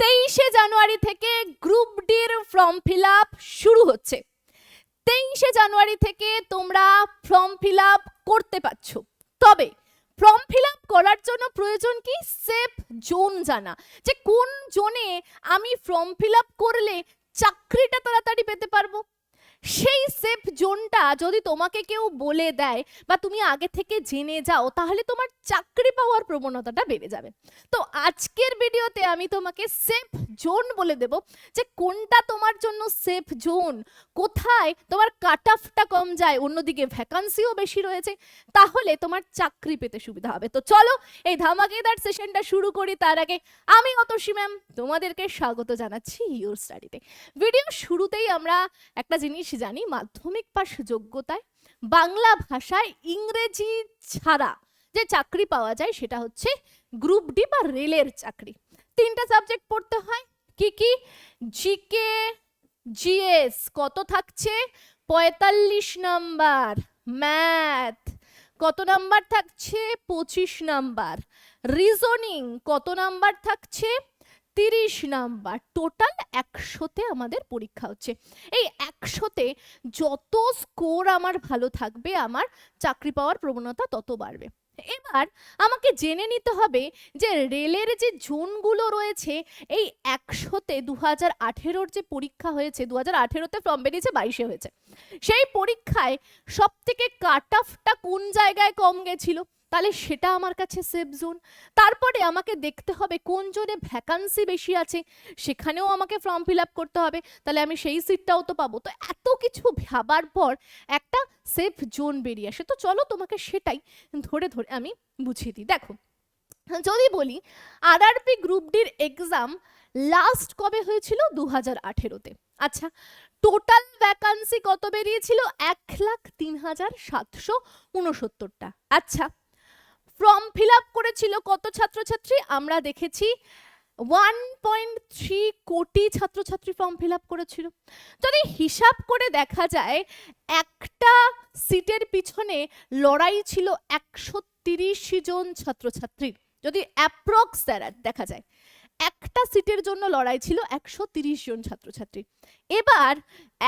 তেইশে জানুয়ারি থেকে গ্রুপ ডির ফর্ম ফিল আপ শুরু হচ্ছে। তেইশে জানুয়ারি থেকে তোমরা ফর্ম ফিল আপ করতে পারছ। তবে ফর্ম ফিল আপ করার জন্য প্রয়োজন কি? সেফ জোন জানা। যে কোন জোনে আমি ফর্ম ফিল আপ করলে চাকরিটা তাড়াতাড়ি পেতে পারব? সেই সেফ জোনটা যদি তোমাকে কেউ বলে দেয় বা তুমি আগে থেকে জেনে যাও, তাহলে তোমার চাকরি পাওয়ার প্রবণতাটা বেড়ে যাবে। তো আজকের ভিডিওতে আমি তোমাকে সেফ জোন বলে দেব যে কোনটা তোমার জন্য সেফ জোন, কোথায় তোমার কাট অফটা কম যায়, অন্যদিকে ভ্যাকান্সিও বেশি রয়েছে, তাহলে তোমার চাকরি পেতে সুবিধা হবে। তো চলো এই ধামাকেদার সেশনটা শুরু করি, তার আগে আমি অতসী ম্যাম তোমাদেরকে স্বাগত জানাচ্ছি ইউর স্টাডিতে ভিডিও শুরুতেই আমরা একটা জিনিস জানি, মাধ্যমিক পাস যোগ্যতায় বাংলা ভাষায় ইংরেজি ছাড়া যে চাকরি পাওয়া যায় সেটা হচ্ছে গ্রুপ ডি বা রেলের চাকরি। তিনটা সাবজেক্ট পড়তে হয়, কি কি? জিকে জিএস কত থাকছে? পঁয়তাল্লিশ নাম্বার ম্যাথ কত নাম্বার থাকছে? পঁচিশ নাম্বার। রিজনিং কত নাম্বার থাকছে? তিরিশ নাম্বার টোটাল একশোতে আমাদের পরীক্ষা হচ্ছে। এই একশোতে যত স্কোর আমার ভালো থাকবে, আমার চাকরি পাওয়ার প্রবণতা তত বাড়বে। এবার আমাকে জেনে নিতে হবে যে রেলের যে জোনগুলো রয়েছে, এই একশোতে দু হাজার আঠেরোর যে পরীক্ষা হয়েছে দু হাজার আঠেরোতে ফর্ম বেরিয়েছে, বাইশে হয়েছে। সেই পরীক্ষায় সব থেকে কাট অফটা কোন জায়গায় কম গেছিল? তাহলে সেটা আমার কাছে সেফ জোন তারপরে আমাকে দেখতে হবে কোন জোনে ভ্যাকান্সি বেশি আছে, সেখানেও আমাকে ফর্ম ফিল আপ করতে হবে, তাহলে আমি সেই সিটটাও তো পাবো। তো এত কিছু ভাবার পর একটা সেফ জোন বেরিয়ে আসে। তো চলো তোমাকে সেটাই ধরে ধরে আমি বুঝিয়ে দিই। দেখো, যদি বলি আরআরপি গ্রুপ ডির এক্সাম লাস্ট কবে হয়েছিল? দু হাজার আঠেরোতে। আচ্ছা টোটাল ভ্যাকান্সি কত বেরিয়েছিল? এক লাখ তিন হাজার সাতশো উনসত্তরটা। আচ্ছা ফর্ম ফিল আপ করেছিল কত ছাত্রছাত্রী? আমরা দেখেছি ওয়ান পয়েন্ট থ্রি কোটি ছাত্রছাত্রী ফর্ম ফিল আপ করেছিল। যদি হিসাব করে দেখা যায়, একটা সিটের পিছনে লড়াই ছিল একশো তিরিশ জন ছাত্রছাত্রীর। যদি অ্যাপ্রক্স দেখা যায় একটা সিটের জন্য লড়াই ছিল একশো তিরিশ জন ছাত্রছাত্রী। এবার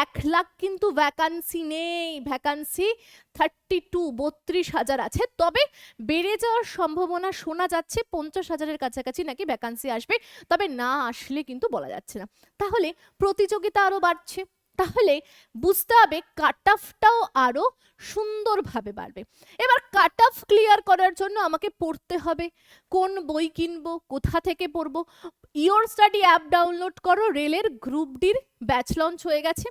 এক লাখ কিন্তু ভ্যাকান্সি নেই ভ্যাকান্সি থার্টি টু বত্রিশ হাজার আছে। তবে বেড়ে যাওয়ার সম্ভাবনা শোনা যাচ্ছে, পঞ্চাশ হাজারের কাছাকাছি নাকি ভ্যাকান্সি আসবে, তবে না আসলে কিন্তু বলা যাচ্ছে না। তাহলে প্রতিযোগিতা আরও বাড়ছে। তাহলে বুঝতে হবে কাট অফটাও আরও সুন্দরভাবে বাড়বে। এবার কাট অফ ক্লিয়ার করার জন্য আমাকে পড়তে হবে। কোন বই কিনবো, কোথা থেকে পড়ব? ইয়োর স্টাডি অ্যাপ ডাউনলোড করো, রেলের গ্রুপ ডির ব্যাচ লঞ্চ হয়ে গেছে।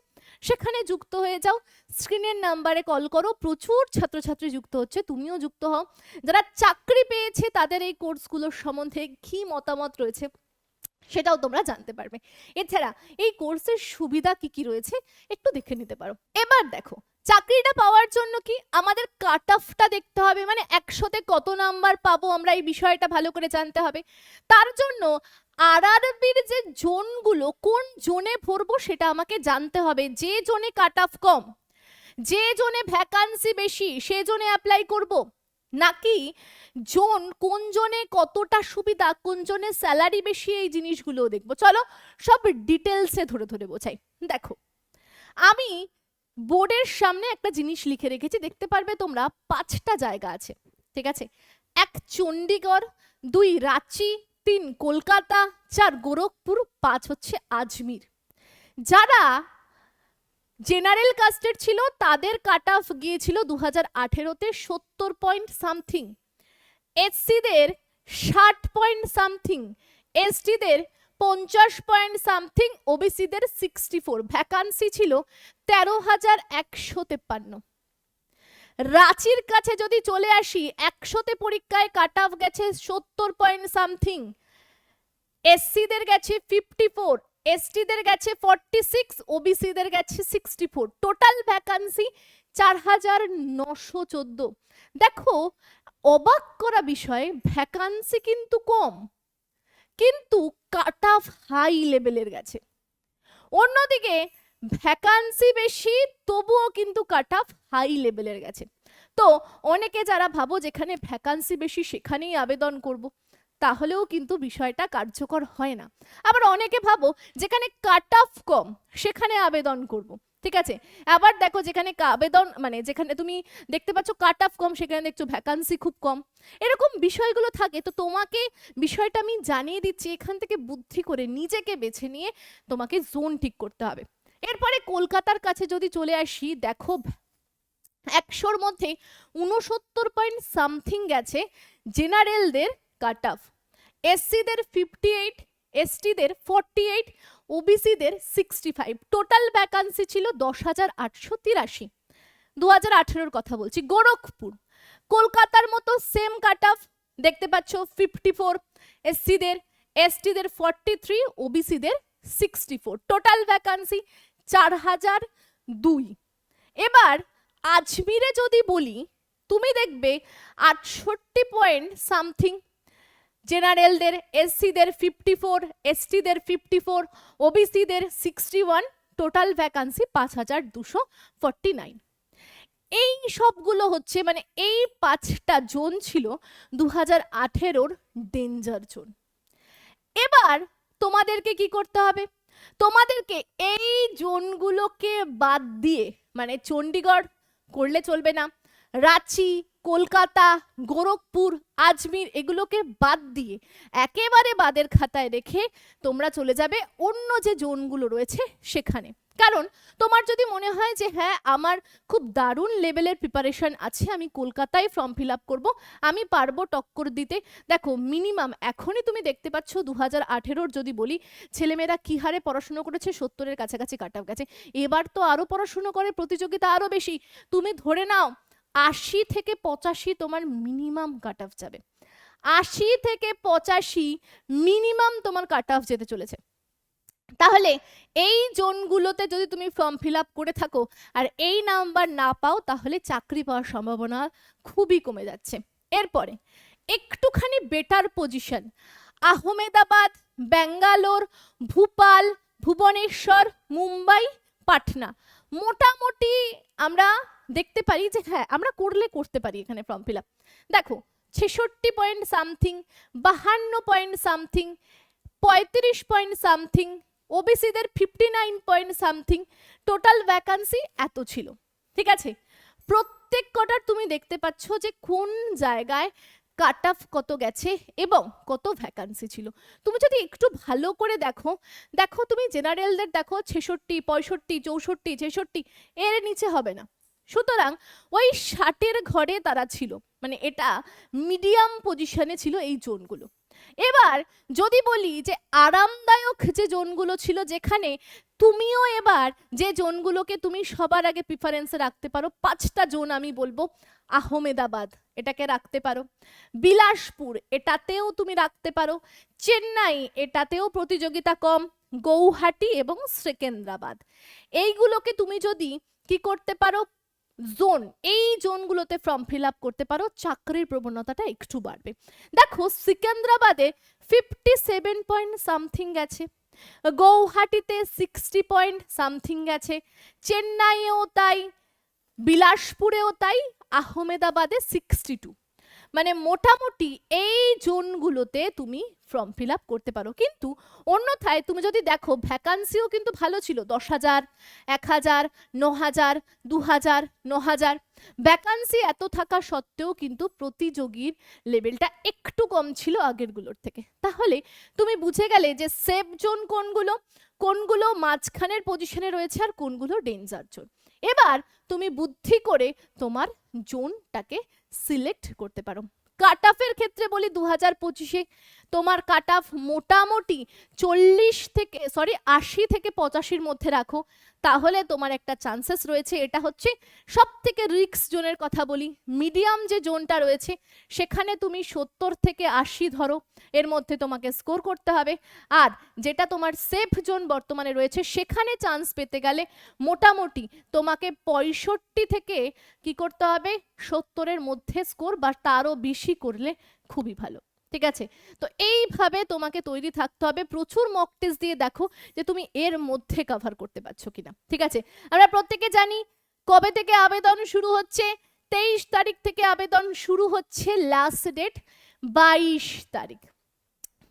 সেখানে যুক্ত হয়ে যাও, স্ক্রিনের নাম্বারে কল করো, প্রচুর ছাত্রছাত্রী যুক্ত হচ্ছে, তুমিও যুক্ত হও। যারা চাকরি পেয়েছে, তাদের এই কোর্সগুলোর সম্বন্ধে কী মতামত রয়েছে, সেটাও তোমরা জানতে পারবে। এছাড়া এই কোর্সের সুবিধা কি কি রয়েছে, একটু দেখে নিতে পারো। এবার দেখো চাকরিটা পাওয়ার জন্য কি আমাদের কাট অফটা দেখতে হবে? মানে একশোতে কত নাম্বার পাবো আমরা এই বিষয়টা ভালো করে জানতে হবে। তার জন্য আরআরবির যে জোনগুলো, কোন জোনে ভরবো সেটা আমাকে জানতে হবে। যে জোনে কাট অফ কম, যে জোনে ভ্যাকান্সি বেশি, সে জোনে অ্যাপ্লাই করব? নাকি জোন কোন জোনে কতটা সুবিধা, কোন জোনে স্যালারি বেশি, এই জিনিসগুলো দেখব। চলো সব ডিটেলসে ধরে ধরে বোঝাই। দেখো, আমি বোর্ডের সামনে একটা জিনিস লিখে রেখেছি, দেখতে পারবে তোমরা, পাঁচটা জায়গা আছে, ঠিক আছে? এক চণ্ডীগড়, দুই রাঁচি, তিন কলকাতা, চার গোরখপুর, পাঁচ হচ্ছে আজমির। যারা জেনারেল কাস্টের ছিল, তাদের কাট অফ গিয়েছিল দু হাজার আঠেরোতে সত্তর পয়েন্ট সামথিং। এসসিদের ষাট পয়েন্ট সামথিং। এসটিদের পঞ্চাশ পয়েন্ট সামথিং ওবিসিদের সিক্সটি ফোর। ভ্যাকান্সি ছিল তেরো হাজার একশো তেপ্পান্ন। রাঁচির কাছে যদি চলে আসি, একশোতে পরীক্ষায় কাট অফ গেছে সত্তর পয়েন্ট সামথিং। এসসিদের গেছে ফিফটি ফোর, এসটিদের গেছে ফর্টি সিক্স, ওবিসিদের গেছে সিক্সটি ফোর। টোটাল ভ্যাকান্সি চার হাজার নশো চোদ্দ। দেখো, অবাক করা বিষয়, ভ্যাকান্সি কিন্তু কম। কিন্তু কাট অফ হাই লেভেলের গেছে। অন্যদিকে ভ্যাকান্সি বেশি, তবুও কিন্তু কাট অফ হাই লেভেলের গেছে। তো অনেকে যারা ভাবো যেখানে ভ্যাকান্সি বেশি, সেখানেই আবেদন করব, তাহলেও কিন্তু বিষয়টা কার্যকর হয় না। আবার অনেকে ভাবো যেখানে কাট অফ কম, সেখানে আবেদন করব। ঠিক আছে? আবার দেখো যেখানে আবেদন মানে যেখানে তুমি দেখতে পাচ্ছ কাট অফ কম, সেখানে দেখছ ভ্যাকান্সি খুব কম। এরকম বিষয়গুলো থাকে, তো তোমাকে বিষয়টা আমি জানিয়ে দিচ্ছি, এখান থেকে বুদ্ধি করে নিজেকে বেছে নিয়ে তোমাকে জোন ঠিক করতে হবে। এরপরে কলকাতার কাছে যদি চলে আসি, দেখো একশোর মধ্যে উনসত্তর পয়েন্ট সামথিং গেছে জেনারেলদের কাট অফ এসসিদের ফিফটি এইট এসটিদের ফর্টি এইট ওবিসিদের সিক্সটি ফাইভ টোটাল ভ্যাকান্সি ছিল দশ হাজার আটশো তিরাশি। দু হাজার আঠেরোর কথা বলছি, গোরখপুর। কলকাতার মতো সেম কাট অফ দেখতে পাচ্ছ ফিফটি ফোর এসসিদের এসটিদের ফর্টি থ্রি ওবিসিদের সিক্সটি ফোর টোটাল ভ্যাকান্সি চার হাজার দুই। এবার আজমিরে যদি বলি, তুমি দেখবে আটষট্টি পয়েন্ট সামথিং জেনারেলদের, এসসিদের ফিফটি ফোর এসটিদের ফিফটি ফোর ওবিসিদের সিক্সটি ওয়ান টোটাল ভ্যাকান্সি পাঁচ হাজার দুশো ফর্টি নাইন এই সবগুলো হচ্ছে মানে এই পাঁচটা জোন ছিল দু হাজার আঠেরোর ডেঞ্জার জোন। এবার তোমাদেরকে কি করতে হবে? তোমাদেরকে এই জোনগুলোকে বাদ দিয়ে মানে চণ্ডীগড় করলে চলবে না। রাঁচি, কলকাতা, গোরখপুর, আজমির এগুলোকে বাদ দিয়ে একেবারে বাদের খাতায় রেখে তোমরা চলে যাবে অন্য যে জোনগুলো রয়েছে সেখানে। কারণ তোমার যদি মনে হয় যে হ্যাঁ আমার খুব দারুণ লেভেলের প্রিপারেশন আছে, আমি কলকাতায় ফর্ম ফিল আপ করব, আমি পারব টক্কর দিতে। দেখো মিনিমাম এখনই তুমি দেখতে পাচ্ছ দু হাজার আঠেরোর যদি বলি, ছেলেমেয়েরা কী হারে পড়াশুনো করেছে? সত্তরের কাছাকাছি কাট গেছে। এবার তো আরও পড়াশুনো করে, প্রতিযোগিতা আরও বেশি। তুমি ধরে নাও আশি থেকে পঁচাশি তোমার মিনিমাম কাট অফ যাবে। আশি থেকে পঁচাশি মিনিমাম তোমার কাট অফ যেতে চলেছে। তাহলে এই জোনগুলোতে যদি তুমি ফর্ম ফিল আপ করে থাকো আর এই নাম্বার না পাও, তাহলে চাকরি পাওয়ার সম্ভাবনা খুবই কমে যাচ্ছে। এরপরে একটুখানি বেটার পজিশন আহমেদাবাদ, ব্যাঙ্গালোর, ভূপাল, ভুবনেশ্বর, মুম্বাই, পাটনা। মোটামুটি আমরা দেখতে পারি যে হ্যাঁ আমরা করলে করতে পারি এখানে ফর্ম ফিল আপ দেখো, ছেষট্টি পয়েন্ট সামথিং বাহান্ন পয়েন্ট সামথিং পঁয়ত্রিশ point something ওবিসিদের fifty nine point something total vacancy এত ছিল। ঠিক আছে? প্রত্যেক কটার তুমি দেখতে পাচ্ছ যে, কোন জায়গায় কাট অফ কত গেছে এবং কত ভ্যাকান্সি ছিল। তুমি যদি একটু ভালো করে দেখো দেখো তুমি জেনারেলদের দেখো, ছেষট্টি, পঁয়ষট্টি, চৌষট্টি, ছেষট্টি, এর নিচে হবে না। সুতরাং ওই ষাটের ঘরে তারা ছিল মানে এটা মিডিয়াম পজিশনে ছিল এই জোনগুলো। এবার যদি বলি যে আরামদায়ক যে জোনগুলো ছিল যেখানে, তুমিও এবার যে জোনগুলোকে তুমি সবার আগে প্রিফারেন্সে রাখতে পারো, পাঁচটা জোন আমি বলব। আহমেদাবাদ, এটাকে রাখতে পারো। বিলাসপুর, এটাতেও তুমি রাখতে পারো। চেন্নাই, এটাতেও প্রতিযোগিতা কম। গৌহাটি এবং সেকেন্দ্রাবাদ। এইগুলোকে তুমি যদি কি করতে পারো জোন, এই জোনগুলোতে ফর্ম ফিল আপ করতে পারো, চাকরির প্রবণতাটা একটু বাড়বে। দেখো, সিকান্দ্রাবাদে ফিফটি সেভেন পয়েন্ট সামথিং গেছে, গৌহাটিতে সিক্সটি পয়েন্ট সামথিং গেছে চেন্নাইয়েও তাই, বিলাসপুরেও তাই, আহমেদাবাদে সিক্সটি টু মানে মোটামুটি এই জোনগুলোতে তুমি ফর্ম ফিল আপ করতে পারো। কিন্তু অন্যথায় তুমি যদি দেখো ভ্যাকান্সিও কিন্তু ভালো ছিল, দশ হাজার, এক হাজার, ন হাজার, দু হাজার, ন হাজার। ভ্যাকান্সি এত থাকা সত্ত্বেও কিন্তু প্রতিযোগীর লেভেলটা একটু কম ছিল আগেরগুলোর থেকে। তাহলে তুমি বুঝে গেলে যে সেফ জোন কোনগুলো কোনগুলো মাঝখানের পজিশনে রয়েছে আর কোনগুলো ডেঞ্জার জোন। এবার তুমি বুদ্ধি করে তোমার জোনটাকে সিলেক্ট করতে পারো। কাট অফের ক্ষেত্রে বলি দু হাজার পঁচিশে তোমার কাট অফ মোটামুটি চল্লিশ থেকে সরি আশি থেকে পঁচাশির মধ্যে রাখো। তাহলে তোমার একটা চান্সেস রয়েছে, এটা হচ্ছে সব থেকে রিক্স জোনের কথা বলি। মিডিয়াম যে জোনটা রয়েছে, সেখানে তুমি সত্তর থেকে আশি ধরো, এর মধ্যে তোমাকে স্কোর করতে হবে। আর যেটা তোমার সেফ জোন বর্তমানে রয়েছে, সেখানে চান্স পেতে গেলে মোটামুটি তোমাকে পঁয়ষট্টি থেকে কি করতে হবে, সত্তরের মধ্যে স্কোর বা তারও বেশি করলে খুবই ভালো। ঠিক আছে? তো এইভাবে তোমাকে তৈরি থাকতে হবে। প্রচুর মক টেস্ট দিয়ে দেখো যে তুমি এর মধ্যে কভার করতে পারছ কিনা। ঠিক আছে? আমরা প্রত্যেকে জানি কবে থেকে আবেদন শুরু হচ্ছে? তেইশ তারিখ থেকে আবেদন শুরু হচ্ছে লাস্ট ডেট বাইশ তারিখ।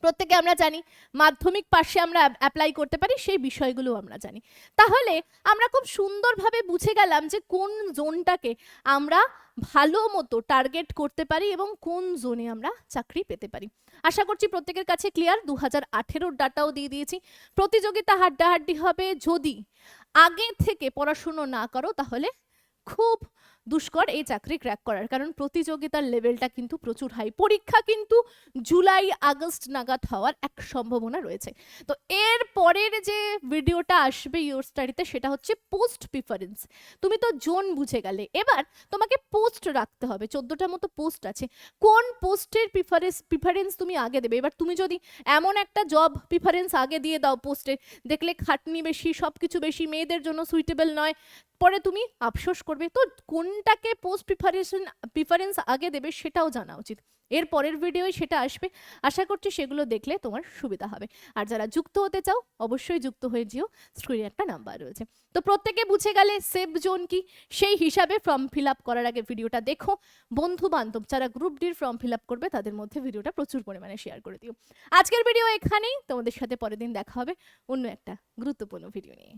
প্রত্যেকে আমরা জানি, মাধ্যমিক পাশে আমরা অ্যাপ্লাই করতে পারি, সেই বিষয়গুলো আমরা জানি। তাহলে আমরা খুব সুন্দরভাবে বুঝে গেলাম যে কোন জোনটাকে আমরা ভালো মতো টার্গেট করতে পারি এবং কোন জোনে আমরা চাকরি পেতে পারি। আশা করছি প্রত্যেকের কাছে ক্লিয়ার দু হাজার ডাটাও দিয়ে দিয়েছি। প্রতিযোগিতা হাড্ডাহাড্ডি হবে। যদি আগে থেকে পড়াশুনো না করো, তাহলে খুব দুষ্কর এই চাকরি ক্র্যাক করার। কারণ প্রতিযোগিতার লেভেলটা কিন্তু প্রচুর হাই পরীক্ষা কিন্তু জুলাই, আগস্ট নাগাদ হওয়ার এক সম্ভাবনা রয়েছে। তো এর পরের যে ভিডিওটা আসবে ইউর স্টাডিতে সেটা হচ্ছে পোস্ট প্রিফারেন্স তুমি তো জোন বুঝে গেলে। এবার তোমাকে পোস্ট রাখতে হবে। চোদ্দোটার মতো পোস্ট আছে। কোন পোস্টের প্রিফারেন্স প্রিফারেন্স তুমি আগে দেবে? এবার তুমি যদি এমন একটা জব প্রিফারেন্স আগে দিয়ে দাও পোস্টে দেখলে খাটনি বেশি সব কিছু বেশি, মেয়েদের জন্য সুইটেবল নয় পরে তুমি আফসোস করবে। তো কোনটাকে পোস্ট প্রিফারেশন প্রিফারেন্স আগে দেবে সেটাও জানা উচিত। এর পরের ভিডিওয় সেটা আসবে। আশা করছি সেগুলো দেখলে তোমার সুবিধা হবে। আর যারা যুক্ত হতে চাও, অবশ্যই যুক্ত হয়ে যেও। স্ক্রিনে একটা নাম্বার রয়েছে। তো প্রত্যেকে বুঝে গেলে সেফ জোন কি? সেই হিসাবে ফর্ম ফিল আপ করার আগে ভিডিওটা দেখো। বন্ধু বান্ধব যারা গ্রুপ ডির ফর্ম ফিল আপ করবে, তাদের মধ্যে ভিডিওটা প্রচুর পরিমাণে শেয়ার করে দিও। আজকের ভিডিও এখানেই। তোমাদের সাথে পরের দিন দেখা হবে অন্য একটা গুরুত্বপূর্ণ ভিডিও নিয়ে।